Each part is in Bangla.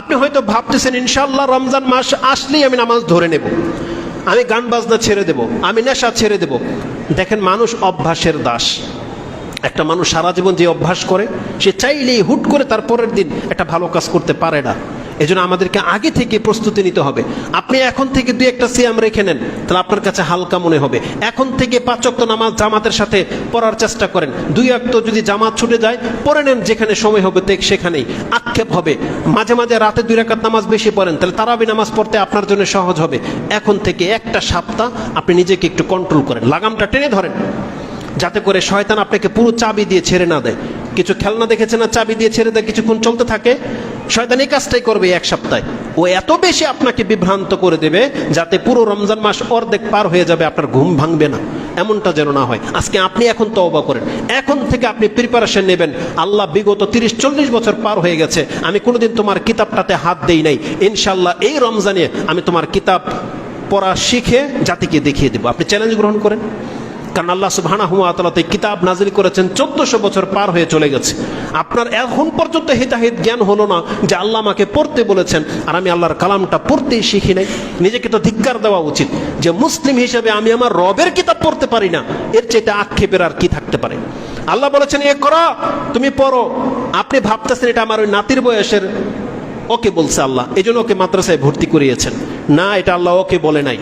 আপনি হয়তো ভাবতেছেন ইনশাল্লাহ রমজান মাস আসলেই আমি নামাজ ধরে নেব। আমি গান বাজনা ছেড়ে দেব, আমি নেশা ছেড়ে দেব। দেখেন মানুষ অভ্যাসের দাস। একটা মানুষ সারা জীবন যে অভ্যাস করে, সে চাইলেই হুট করে তারপরের দিন একটা ভালো কাজ করতে পারে না। এজন্য আমাদেরকে আগে থেকে প্রস্তুতি নিতে হবে। আপনি এখন থেকে দুই একটা সিয়াম রেখে নেন, তাহলে আপনার কাছে হালকা মনে হবে। এখন থেকে পাঁচক্ত নামাজ জামাতের সাথে পড়ার চেষ্টা করেন। দুই অক্ত যদি জামাত ছুটে যায়, পড়ে নেন যেখানে সময় হবে, দেখ সেখানেই। আক্ষেপ হবে। মাঝে মাঝে রাতে দুই রাকাত নামাজ বেশি পড়েন, তাহলে তারাবি নামাজ পড়তে আপনার জন্য সহজ হবে। এখন থেকে একটা সপ্তাহ আপনি নিজেকে একটু কন্ট্রোল করেন। লাগামটা টেনে ধরেন, যাতে করে শয়তান আপনাকে পুরো চাবি দিয়ে ছেড়ে না দেয়। কিছু খেলনা দেখেছে না? চাবি দিয়ে ছেড়ে দেয়, কিছুক্ষণ চলতে থাকে। শয়তান এই কাজটাই করবে এক সপ্তাহে। ও এত বেশি আপনাকে বিভ্রান্ত করে দেবে যাতে পুরো রমজান মাস অর্ধেক পার হয়ে যাবে, আপনার ঘুম ভাঙবে না। এমনটা যেন না হয়। আজকে আপনি এখন তওবা করেন। এখন থেকে আপনি প্রিপারেশন নেবেন। আল্লাহ বিগত তিরিশ, চল্লিশ বছর পার হয়ে গেছে। আমি কোনোদিন তোমার কিতাবটাতে হাত দেই নাই। ইনশাল্লাহ এই রমজানে আমি তোমার কিতাব পড়া শিখে জাতিকে দেখিয়ে দেবো। আপনি চ্যালেঞ্জ গ্রহণ করেন? কারণ আল্লাহ সুবহানাহু ওয়া তাআলা তো কিতাব নাজিল করেছেন চোদ্দশো বছর পার হয়ে চলে গেছে। আপনার এখন পর্যন্ত হিতাহিত জ্ঞান হলো না যে আল্লাহ আমাকে পড়তে বলেছেন আর আমি আল্লাহর কালামটা পড়তেই শিখি নাই। নিজেকে তো ধিক্কার দেওয়া উচিত যে মুসলিম হিসেবে আমি আমার রবের কিতাব পড়তে পারি না। এর চাইতে আক্ষেপের আর কি থাকতে পারে? আল্লাহ বলেছেন, এ করো, তুমি পড়ো। আপনি ভাবতেছেন এটা আমার ওই নাতির বয়সের। ওকে বলছে আল্লাহ এই জন্য ওকে মাদ্রাসায় ভর্তি করিয়েছেন। না, এটা আল্লাহ ওকে বলে নাই।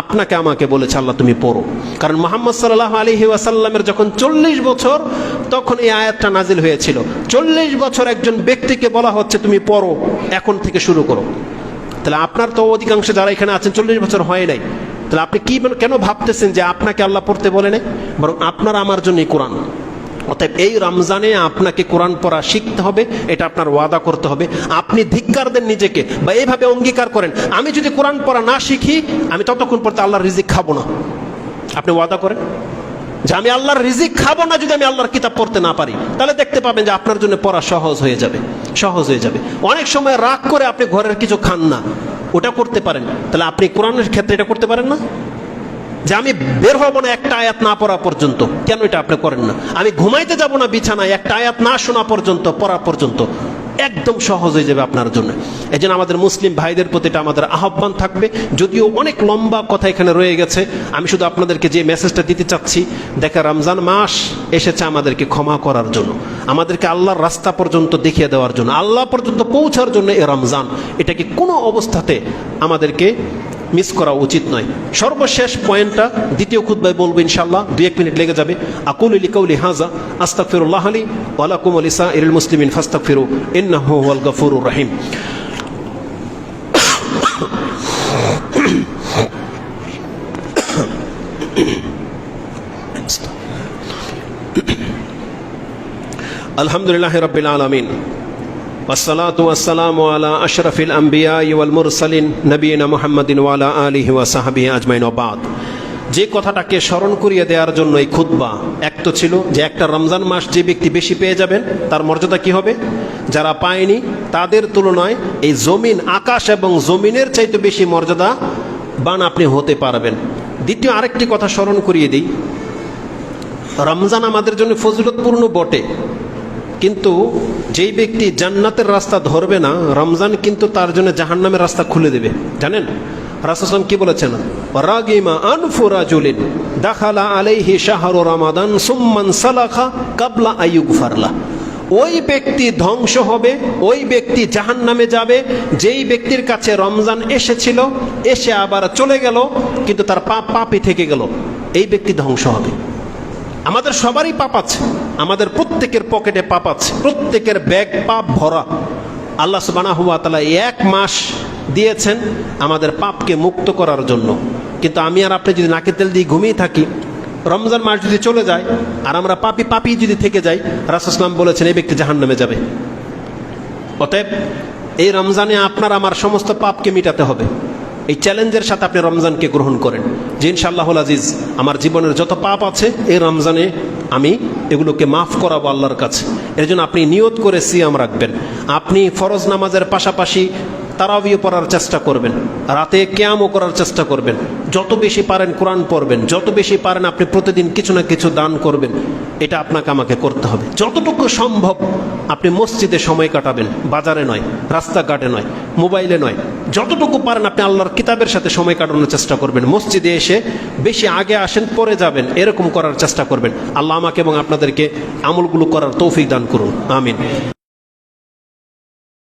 আপনাকে আমাকে বলেছে আল্লাহ তুমি পড়ো। কারণ মোহাম্মদ সাল্লাহ আলী ওয়াসাল্লামের যখন চল্লিশ বছর, তখন এই আয়াতটা নাজিল হয়েছিল। চল্লিশ বছর একজন ব্যক্তিকে বলা হচ্ছে, তুমি পড়ো, এখন থেকে শুরু করো। তাহলে আপনার তো অধিকাংশ যারা এখানে আছেন, চল্লিশ বছর হয় নাই। তাহলে আপনি কি কেন ভাবতেছেন যে আপনাকে আল্লাহ পড়তে বলে নাই? বরং আপনার আমার জন্যই কোরআন। অতএব এই রমজানে আপনাকে কোরআন পড়া শিখতে হবে, এটা আপনার ওয়াদা করতে হবে। আপনি ধিক্কার দেন নিজেকে, বা এইভাবে অঙ্গীকার করেন, আমি যদি কোরআন পড়া না শিখি, আমি ততক্ষণ পড়তে আল্লাহর রিজিক খাব না। আপনি ওয়াদা করেন? যে আমি আল্লাহর রিজিক খাব না যদি আমি আল্লাহর কিতাব পড়তে না পারি। তাহলে দেখতে পাবেন যে আপনার জন্য পড়া সহজ হয়ে যাবে, সহজ হয়ে যাবে। অনেক সময় রাগ করে আপনি ঘরের কিছু খান না, ওটা করতে পারেন। তাহলে আপনি কোরআনের ক্ষেত্রে এটা করতে পারেন না? যে আমি বের হব না একটা আয়াত না পড়া পর্যন্ত। কেন এটা আপনি করেন না? আমি ঘুমাইতে যাব না বিছানায়, একটা আয়াত না শোনা পর্যন্ত, পড়া পর্যন্ত। একদম সহজ হয়ে যাবে আপনার জন্য। এই জন্য আমাদের মুসলিম ভাইদের প্রতি এটা আমাদের আহ্বান থাকবে। যদিও অনেক লম্বা কথা এখানে রয়ে গেছে, আমি শুধু আপনাদেরকে যে মেসেজটা দিতে চাচ্ছি দেখা রমজান মাস এসেছে আমাদেরকে ক্ষমা করার জন্য, আমাদেরকে আল্লাহর রাস্তা পর্যন্ত দেখিয়ে দেওয়ার জন্য, আল্লাহ পর্যন্ত পৌঁছার জন্য এ রমজান। এটাকে কোনো অবস্থাতে আমাদেরকে মিস করা উচিত নয়। সর্বশেষ পয়েন্টটা দ্বিতীয় খুদ্ায় বলব ইনশাল্লাহ দুই এক মিনিট লেগে যাবে। আকুল আলী কৌলি হাজা আস্তাকফিরুল্লাহ আলী ওয়ালাকুম আলিসা ইরুল মুসলিমিন ফাস্তাকফিরু ইন্নাহু ওয়াল গফুরুর রহিম। আলহামদুলিল্লাহ রবিল আলমিন। والصلاة والسلام على أشرف الأنبياء والمرسلين نبينا محمد وعلى آله وصحبه أجمعين وبعد যে কথাটাকে স্মরণ করিয়ে দেওয়ার জন্য এই খুতবা এক তো ছিল যে একটা রমজান মাস যে ব্যক্তি বেশি পেয়ে যাবেন তার মর্যাদা কি হবে যারা পায়নি তাদের তুলনায় এই জমিন আকাশ এবং জমিনের চাইতে বেশি মর্যাদা বান আপনি হতে পারবেন দ্বিতীয় আরেকটি কথা স্মরণ করিয়ে দিই রমজান আমাদের জন্য ফজিলতপূর্ণ বটে কিন্তু যেই ব্যক্তি জান্নাতের রাস্তা ধরবে না, রমজান কিন্তু তার জন্য জাহান্নামের রাস্তা খুলে দেবে। জানেন? রাসুসাম কি বলেছেন? রাগিমা আনফুরাজুলিন দাখালা আলাইহি শাহরু রামাদান সুম্মান সালাখা কাবলা আয়ুগ ফারলা ওই ব্যক্তি ধ্বংস হবে, ওই ব্যক্তি জাহান নামে যাবে, যেই ব্যক্তির কাছে রমজান এসেছিল, এসে আবার চলে গেল, কিন্তু তার পাপ পাপই থেকে গেল। এই ব্যক্তি ধ্বংস হবে। আমাদের সবারই পাপ আছে। আমাদের প্রত্যেকের পকেটে পাপ আছে। প্রত্যেকের ব্যাগ পাপ ভরা। আল্লাহ সুবানাহু তালা এক মাস দিয়েছেন আমাদের পাপকে মুক্ত করার জন্য। কিন্তু আমি আর আপনি যদি নাকে তেল দিয়ে ঘুমিয়ে থাকি, রমজান মাস যদি চলে যায় আর আমরা পাপি পাপি যদি থেকে যাই রাসুসলাম বলেছেন এই ব্যক্তি জাহান নামে যাবে। অতএব এই রমজানে আপনার আমার সমস্ত পাপকে মিটাতে হবে। এই চ্যালেঞ্জের সাথে আপনি রমজানকে গ্রহণ করেন। যে ইনশাআল্লাহুল আজিজ, আমার জীবনের যত পাপ আছে, এই রমজানে আমি এগুলোকে মাফ করাবো আল্লাহর কাছে। এর জন্য আপনি নিয়ত করে সিয়াম রাখবেন। আপনি ফরজ নামাজের পাশাপাশি তারাবিও পড়ার চেষ্টা করবেন। রাতে ক্যামও করার চেষ্টা করবেন। যত বেশি পারেন কোরআন পড়বেন, যত বেশি পারেন আপনি প্রতিদিন কিছু না কিছু দান করবেন, এটা আপনাকে আমাকে করতে হবে। যতটুকু সম্ভব আপনি মসজিদে সময় কাটাবেন, বাজারে নয়, রাস্তাঘাটে নয়, মোবাইলে নয়, যতটুকু পারেন আপনি আল্লাহর কিতাবের সাথে সময় কাটানোর চেষ্টা করবেন। মসজিদে এসে বেশি আগে আসেন, পরে যাবেন, এরকম করার চেষ্টা করবেন। আল্লাহ আমাকে এবং আপনাদেরকে আমলগুলো করার তৌফিক দান করুন, আমিন।